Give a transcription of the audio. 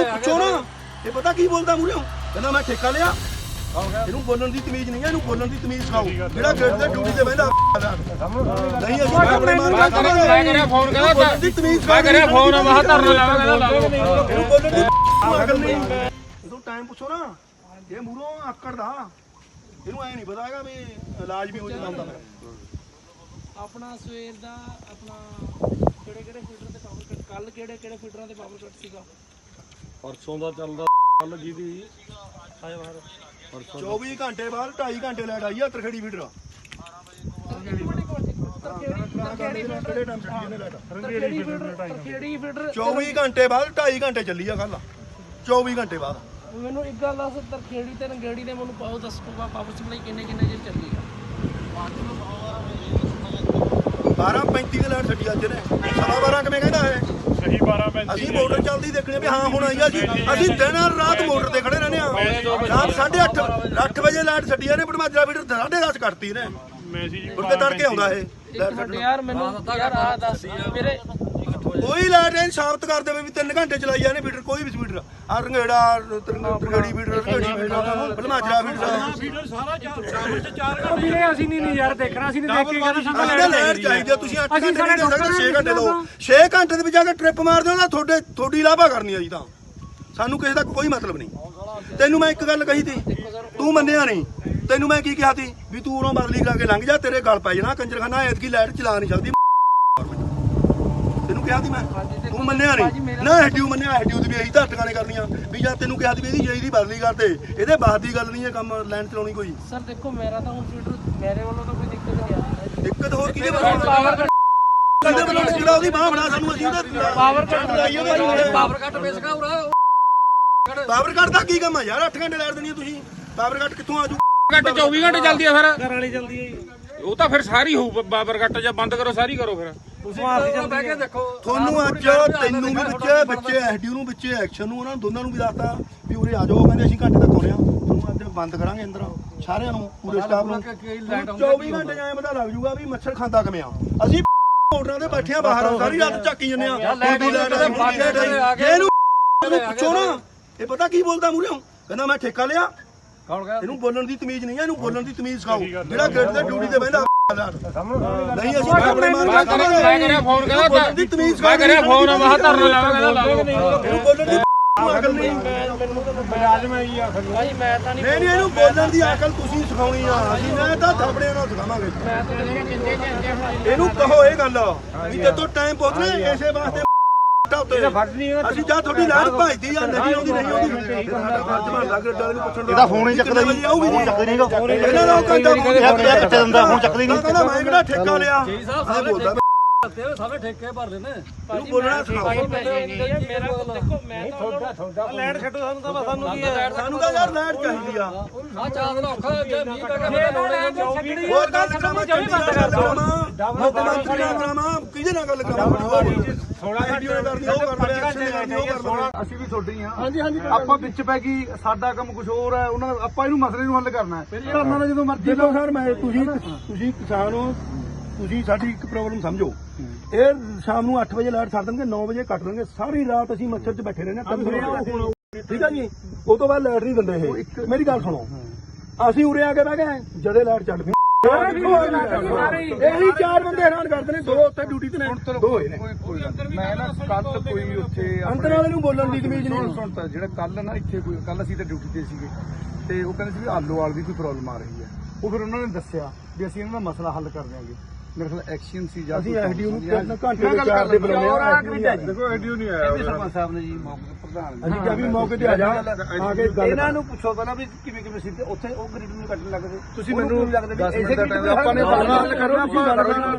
ਇਹਨੂੰ ਪੁੱਛੋ ਨਾ। ਇਹ ਪਤਾ ਕੀ ਬੋਲਦਾ ਮੂਰੇ ਕਹਿੰਦਾ ਮੈਂ ਠੇਕਾ ਲਿਆ। ਇਹਨੂੰ ਬੋਲਣ ਦੀ ਤਮੀਜ਼ ਨਹੀਂ ਹੈ ਇਹਨੂੰ ਬੋਲਣ ਦੀ ਤਮੀਜ਼ ਸਿਖਾਓ। ਜਿਹੜਾ ਗੇਟ ਤੇ ਡਿਊਟੀ ਤੇ ਬਹਿੰਦਾ ਨਹੀਂ ਅਸੀਂ ਆਪਣੇ ਮਾਰ ਮੈਂ ਕਰਿਆ ਮੈਂ ਕਰਿਆ ਫੋਨ ਇਹਨੂੰ ਬੋਲਣ ਦੀ ਕਹਿੰਦਾ ਤਮੀਜ਼ ਮੈਂ ਕਰਿਆ ਫੋਨ ਮੈਂ ਕਿਹਾ ਧਰਨਾ ਲਾਵਾਂਗਾ ਲਾ ਲਓ। ਇਹਨੂੰ ਬੋਲਣ ਦੀ ਅਕਲ ਨਹੀਂ। ਇਹਨੂੰ ਟਾਈਮ ਪੁੱਛੋ ਨਾ। ਇਹ ਮੂਰੋਂ ਆਕੜ ਦਾ। ਇਹਨੂੰ ਐ ਨਹੀਂ ਪਤਾ ਹੈਗਾ ਵੀ ਇਲਾਜ ਵੀ ਹੋ ਜਾਂਦਾ ਹੁੰਦਾ। ਮੇਰਾ ਆਪਣਾ ਸਵੇਰ ਦਾ ਆਪਣਾ ਕਿਹੜੇ ਕਿਹੜੇ ਫੀਡਰ ਤੇ ਪਾਵਰ ਕੱਟ ਕੱਲ ਕਿਹੜੇ ਕਿਹੜੇ ਫੀਡਰਾਂ ਤੇ ਪਾਵਰ ਕੱਟ ਸੀਗਾ? ਪਰਸੋਂ ਦਾ ਚੱਲਦਾ ਕੱਲ ਜੀ ਦੀ ਆਏ ਬਾਹਰ 24 ਘੰਟੇ ਬਾਅਦ 2.5 ਘੰਟੇ ਲੈਟ ਆਈ ਆ ਤਰਖੜੀ ਫੀਡਰ ਕਿਹੜੇ ਟਾਈਮ ਛੱਡੀ ਇਹਨੇ ਲਾਈਟ? ਕਿਹੜੀ ਫੀਡਰ ਕਿਹੜੀ ਫੀਡਰ 24 ਘੰਟੇ ਬਾਅਦ 2.5 ਘੰਟੇ ਚੱਲੀ ਆ ਕੱਲ 24 ਘੰਟੇ ਬਾਅਦ। ਮੈਨੂੰ ਇੱਕ ਗੱਲ ਦੱਸ ਤਰਖੇੜੀ ਤੇ ਨੰਗੇੜੀ ਦੇ ਮੈਨੂੰ ਪਾਓ ਦੱਸ ਪੂਗਾ ਪਾਵਰ ਸਪਲਾਈ ਕਿੰਨੇ ਕਿੰਨੇ ਚਿਰ ਚੱਲੀ ਆ? 12:35 ਦੇ ਲਾਈਟ ਛੱਡੀ ਅੱਜ ਨੇ ਸਵਾ 12 ਕਿਵੇਂ ਕਹਿੰਦਾ ਹੈ 12 ਅਸੀਂ ਮੋਟਰ ਚੱਲਦੀ ਦੇਖਣੇ ਵੀ ਹਾਂ ਹੁਣ ਆਈ ਆ ਜੀ। ਅਸੀਂ ਦਿਨ ਰਾਤ ਮੋਟਰ ਤੇ ਖੜੇ ਰਹਿੰਦੇ ਆ। ਰਾਤ 8:30 8 ਵਜੇ ਲਾਈਟ ਛੱਡੀ ਨੇ ਬੜਮਾਜਰਾ ਫੀਡਰ 10:30 ਕੱਟਤੀ ਨੇ ਮੈਸੇਜ ਕੇ ਤੜਕੇ ਆਉਂਦਾ ਇਹ। ਯਾਰ ਮੈਨੂੰ ਯਾਰ ਆ ਦੱਸ ਮੇਰੇ ਕੋਈ ਲਾਈਟ ਨਹੀਂ ਸਾਬਤ ਕਰ ਦੇਵੇ ਵੀ 3 ਘੰਟੇ ਚਲਾਈ ਜਾਂਦੇ ਫੀਡਰ ਕੋਈ ਵੀ ਫੀਡਰ ਆ Rangera Targarhi feeder Rangeri feeder Balmajra feeder ਵੀਰੇ ਅਸੀਂ ਨਹੀਂ ਨਹੀਂ ਯਾਰ ਦੇਖਣਾ ਅਸੀਂ ਨਹੀਂ ਦੇਖ ਕੇ ਕਹਿੰਦੇ ਸਾਨੂੰ ਅਸੀਂ ਲਾਈਟ ਚਾਹੀਦੀ ਆ ਤੁਸੀਂ 8 ਘੰਟੇ ਨਹੀਂ ਦੇ ਸਕਦੇ 6 ਘੰਟੇ ਦਿਓ 6 ਘੰਟੇ ਦੇ ਵਿੱਚ ਜਾ ਕੇ ਟ੍ਰਿਪ ਮਾਰ ਦਿਓ ਤਾਂ ਤੁਹਾਡੇ ਤੁਹਾਡੀ ਲਾਭਾ ਕਰਨੀ ਆ ਜੀ ਤਾਂ। ਸਾਨੂੰ ਕਿਸੇ ਦਾ ਕੋਈ ਮਤਲਬ ਨਹੀਂ। ਤੈਨੂੰ ਮੈਂ ਇੱਕ ਗੱਲ ਕਹੀ ਤੀ ਤੂੰ ਮੰਨਿਆ ਨਹੀਂ। ਤੈਨੂੰ ਮੈਂ ਕੀ ਕਿਹਾ ਤੀ? ਵੀ ਤੂੰ ਉਰੋਂ ਬਦਲੀ ਕਰਾ ਕੇ ਲੰਘ ਜਾ ਤੇਰੇ ਗਲ ਪੈ ਜਾਣਾ ਕੰਜਰਖਾਨਾ ਐਤਕੀ ਲਾਈਟ ਚਲਾ ਨਹੀਂ ਸਕਦੀ। ਤੈਨੂੰ ਕਿਹਾ ਤੀ ਮੈਂ। ਤੂੰ ਮੰਨਿਆ ਨਹੀਂ। ਨਾ ਹੈਡਿਊ ਮੰਨਿਆ ਹੈਡਿਊ ਦੀ ਵੀ ਇਹੀ ਤਾਂ ਟਿਕਾਣੇ ਕਰਨੀਆਂ। ਵੀ ਜਾਂ ਤੈਨੂੰ ਕਿਹਾ ਤੀ ਵੀ ਇਹਦੀ ਜਈ ਦੀ ਬਦਲੀ ਕਰ ਦੇ। ਇਹਦੇ ਬਾਅਦ ਦੀ ਗੱਲ ਨਹੀਂ ਹੈ ਕੰਮ ਲਾਈਨ ਚਲਾਉਣੀ ਕੋਈ। ਸਰ ਦੇਖੋ ਮੇਰਾ ਤਾਂ ਹੁਣ ਫੀਡਰ ਮੇਰੇ ਵੱਲੋਂ ਤਾਂ ਕੋਈ ਦਿੱਕਤ ਨਹੀਂ ਆ ਰਹੀ। ਦਿੱਕਤ ਹੋਰ ਕਿਹਦੇ ਵੱਲੋਂ ਪਾਵਰ ਕੱਟ ਕਿਹਦੇ ਵੱਲੋਂ ਜਿਹੜਾ ਉਹਦੀ ਬਾਹ ਬਣਾ ਸਾਨੂੰ ਅਸੀਂ ਉਹਦਾ ਪਾਵਰ ਕੱਟ ਲਾਈ ਉਹਦੇ ਪਾਵਰ ਕੱਟ ਬੇਸਕਾ ਉਰਾ ਪਾਵਰ ਕੱਟ ਦਾ ਕੀ ਕੰਮ ਆ ਯਾਰ? 8 ਘੰਟੇ ਲੈਟ ਦੇਣੀ ਆ ਤੁਸੀਂ। ਪਾਵਰ ਕੱਟ ਕਿੱਥੋਂ ਆ ਜੂ? ਘੰਟੇ 24 ਘੰਟੇ ਚੱਲਦੀ ਆ ਫਿਰ। ਘਰ ਵਾਲੀ ਹੈ ਜੀ। ਉਹ ਤਾਂ ਫਿਰ ਸਾਰੀ ਹੋਊ ਬਾਬਰ ਕੱਟ ਜਾਂ ਬੰਦ ਕਰੋ ਸਾਰੀ ਕਰੋ ਫਿਰ। ਤੁਹਾਨੂੰ ਅੱਜ ਤੈਨੂੰ ਵੀ ਵਿੱਚੇ ਬੱਚੇ ਐਸਡੀਓ ਨੂੰ ਵਿੱਚੇ ਐਕਸ਼ਨ ਨੂੰ ਉਹਨਾਂ ਨੂੰ ਦੋਨਾਂ ਨੂੰ ਵੀ ਦੱਸਤਾ ਵੀ ਉਰੇ ਆ ਜਾਓ ਕਹਿੰਦੇ ਅਸੀਂ ਘੰਟੇ ਤੱਕ ਆਉਣੇ ਆ। ਤੁਹਾਨੂੰ ਅੱਜ ਬੰਦ ਕਰਾਂਗੇ ਅੰਦਰ ਸਾਰਿਆਂ ਨੂੰ ਪੂਰੇ ਸਟਾਫ ਨੂੰ। 24 ਘੰਟੇ ਜਾਏ ਪਤਾ ਲੱਗ ਜੂਗਾ ਵੀ ਮੱਛਰ ਖਾਂਦਾ ਕਿਵੇਂ ਆ। ਅਸੀਂ ਮੋਟਰਾਂ ਤੇ ਬੈਠੇ ਆ ਬਾਹਰ ਸਾਰੀ ਰਾਤ ਝਾਕੀ ਜੰਨੇ ਆ। ਇਹਨੂੰ ਪੁੱਛੋ ਨਾ ਇਹ ਪਤਾ ਕੀ ਬੋਲਦਾ ਮੂਰੇ ਕਹਿੰਦਾ ਮੈਂ ਠੇਕਾ ਲਿਆ। ਇਹਨੂੰ ਬੋਲਣ ਦੀ ਤਮੀਜ਼ ਨਹੀਂ ਹੈ ਇਹਨੂੰ ਬੋਲਣ ਦੀ ਤਮੀਜ਼ ਸਿਖਾਓ। ਜਿਹੜਾ ਗੇਟ ਤੇ ਡਿਊਟੀ ਤੇ ਬਹਿੰਦਾ ਨਹੀਂ ਅਸੀਂ ਆਪਣੇ ਮਾਰ ਮੈਂ ਕਰਿਆ ਮੈਂ ਕਰਿਆ ਫੋਨ ਕਹਿੰਦਾ ਬੋਲਣ ਦੀ ਤਮੀਜ਼ ਮੈਂ ਕਰਿਆ ਫੋਨ ਮੈਂ ਕਿਹਾ ਧਰਨਾ ਲਾਵਾਂਗਾ ਲਾ ਲਓ ਇਹਨੂੰ ਬੋਲਣ ਦੀ ਅਕਲ ਨਹੀਂ। ਭਾਈ ਮੈਂ ਤਾਂ ਨਹੀਂ ਨਹੀਂ ਨਹੀਂ ਇਹਨੂੰ ਬੋਲਣ ਦੀ ਅਕਲ ਤੁਸੀਂ ਸਿਖਾਉਣੀ ਆ। ਅਸੀਂ ਮੈਂ ਤਾਂ ਥਾਪੜਿਆਂ ਨਾਲ ਸਿਖਾਵਾਂਗੇ। ਮੈਂ ਤਾਂ ਜਿਹੜੇ ਜਿੰਦੇ ਜਿੰਦੇ ਇਹਨੂੰ ਕਹੋ ਇਹ ਗੱਲ। ਵੀ ਤੇ ਤੋਂ ਟਾਈਮ ਪਹੁੰਚਣਾ ਇਸੇ ਵਾਸਤੇ ਉੱਤੇ। ਅਸੀਂ ਜਾਂ ਤੁਹਾਡੀ ਲਾਈਟ ਭਜਦੀ ਆ ਨਹੀਂ ਆਉਂਦੀ ਨਹੀਂ ਆਉਂਦੀ। ਸਾਡਾ ਫਰਜ਼ ਬਣਦਾ ਕਿ ਡਾਲੇ ਨੂੰ ਪੁੱਛਣ ਦਾ। ਇਹਦਾ ਫੋਨ ਹੀ ਚੱਕਦਾ ਜੀ? ਨਹੀਂ ਚੱਕਦੇ ਨਹੀਂਗਾ ਇਹਨਾਂ ਦਾ ਘੰਟਾ ਫੋਨ ਕਿੱਥੇ ਦਿੰਦਾ ਹੁਣ ਚੱਕਦੀ। ਨਹੀਂ ਕਹਿੰਦਾ ਮੈਂ ਕਿਹੜਾ ਠੇਕਾ ਲਿਆ? ਜੀ ਬੋਲਦਾ ਸਾਰੇ ਠੇਕੇ ਭਰਦੇ ਨੇ। ਇਹਨੂੰ ਬੋਲਣਾ ਮੈਂ ਮੇਰਾ ਦੇਖੋ ਮੈਂ ਤਾਂ ਲੈਣ ਛੱਡੋ ਸਾਨੂੰ ਤਾਂ ਸਾਨੂੰ ਕੀ ਹੈ? ਸਾਨੂੰ ਤਾਂ ਯਾਰ ਲਾਈਟ ਚਾਹੀਦੀ ਆ। ਆ ਚਾਰ ਦਿਨ ਔਖਾ ਜੇ ਮੀਂਹ ਪੈ ਗਿਆ ਲੋੜੇ ਹੋਰ ਗੱਲ ਕਰਾਵਾਂ ਚੰਡੀਗੜ੍ਹ ਗੱਲ ਕਰਾਵਾਂ? ਮੁੱਖ ਮੰਤਰੀ ਨਾਲ ਕਰਾਵਾਂ? ਕਿਹਦੇ ਨਾਲ ਗੱਲ ਕਰਾਵਾਂ? 16 ਵੀਡੀਓ ਨੇ ਕਰਦੀ ਉਹ ਕਰ ਲਿਆ ਐਕਸ਼ਨ ਨੇ ਕਰਦੀ ਉਹ ਕਰ ਲਿਆ। ਅਸੀਂ ਵੀ ਤੁਹਾਡੇ ਆ ਹਾਂਜੀ ਹਾਂਜੀ ਆਪਾਂ ਵਿੱਚ ਪੈ ਗਈ ਸਾਡਾ ਕੰਮ ਕੁਝ ਹੋਰ ਹੈ ਉਹਨਾਂ ਦਾ- ਆਪਾਂ ਇਹਨੂੰ ਮਸਲੇ ਨੂੰ ਹੱਲ ਕਰਨਾ ਹੈ। ਧਰਨਾ ਨਾਲ ਜਦੋਂ ਮਰਜ਼ੀ ਦੇਖੋ ਸਰ ਮੈਂ ਤੁਸੀਂ ਤੁਸੀਂ ਕਿਸਾਨ ਹੋ ਤੁਸੀਂ ਸਾਡੀ ਇੱਕ ਪ੍ਰੋਬਲਮ ਸਮਝੋ। ਇਹ ਸ਼ਾਮ ਨੂੰ 8 ਵਜੇ ਲਾਈਟ ਛੱਡ ਦੇਣਗੇ 9 ਵਜੇ ਕੱਟ ਦੇਣਗੇ ਸਾਰੀ ਰਾਤ ਅਸੀਂ ਮੱਛਰ 'ਚ ਬੈਠੇ ਰਹਿੰਦੇ ਹਾਂ ਠੀਕ ਆ ਜੀ? ਉਹ ਤੋਂ ਬਾਅਦ ਲਾਈਟ ਨਹੀਂ ਦਿੰਦੇ ਇਹ। ਮੇਰੀ ਗੱਲ ਸੁਣੋ। ਅਸੀਂ ਉਰੇ ਆ ਕੇ ਬਹਿ ਗਏ ਜਦੇ ਲਾਈਟ ਛੱਡ ਗਈ ਇਹੀ ਚਾਰ ਬੰਦੇ ਹੈਰਾਨ ਕਰਦੇ ਨੇ ਦੋ ਉੱਥੇ ਡਿਊਟੀ ਤੇ ਨੇ ਦੋ ਹੋਏ ਨੇ। ਮੈਂ ਨਾ ਕੱਲ ਕੋਈ ਉੱਥੇ ਅੰਦਰ ਵਾਲੇ ਨੂੰ ਬੋਲਣ ਦੀ ਤਮੀਜ਼ ਨਹੀਂ। ਸੁਣ ਤਾਂ ਜਿਹੜਾ ਕੱਲ ਨਾ ਇੱਥੇ ਕੋਈ ਕੱਲ ਅਸੀਂ ਤਾਂ ਡਿਊਟੀ ਤੇ ਸੀਗੇ। ਤੇ ਉਹ ਕਹਿੰਦੇ ਸੀ ਵੀ ਆਲੋਵਾਲ ਦੀ ਕੋਈ ਪ੍ਰੋਬਲਮ ਆ ਰਹੀ ਹੈ। ਉਹ ਫਿਰ ਉਹਨਾਂ ਨੇ ਦੱਸਿਆ ਵੀ ਅਸੀਂ ਇਹਨਾਂ ਦਾ ਮਸਲਾ ਹੱਲ ਕਰ ਦਿਆਂਗੇ। ਮੇਰੇ ਖਿਆਲ ਐਕਸ਼ਨ ਸੀ ਜਾਂ ਅਸੀਂ ਐਸਡੀਓ ਨੂੰ ਸੀ। ਘੰਟੇ ਦੇ ਚਾਰ ਦੇ ਬੁਲਾਉਂਦੇ ਆ ਦੇਖੋ ਐਡੀਓ ਨਹੀਂ ਆਇਆ ਸਰਪੰਚ ਸਾਹਿਬ ਨੇ ਜੀ ਮੌਕੇ ਤੇ ਪ੍ਰਧਾਨ ਅਸੀਂ ਕਿਹਾ ਵੀ ਮੌਕੇ ਤੇ ਆ ਜਾ। ਆ ਕੇ ਗੱਲ ਇਹਨਾਂ ਨੂੰ ਪੁੱਛੋ ਪਹਿਲਾਂ ਵੀ ਕਿਵੇਂ ਕਿਵੇਂ ਸੀ ਉੱਥੇ ਉਹ ਗ੍ਰਿਡ ਨੂੰ ਕੱਟਣ ਲੱਗਦੇ ਤੁਸੀਂ ਮੈਨੂੰ ਲੱਗਦਾ ਵੀ 10 ਮਿੰਟ ਇਸੇ ਦਾ grid ਟਾਈਮ ਆਪਾਂ ਨੇ ਹੱਲ ਹੱਲ ਕਰੋ ਤੁਸੀਂ ਗੱਲ ਕਰੋ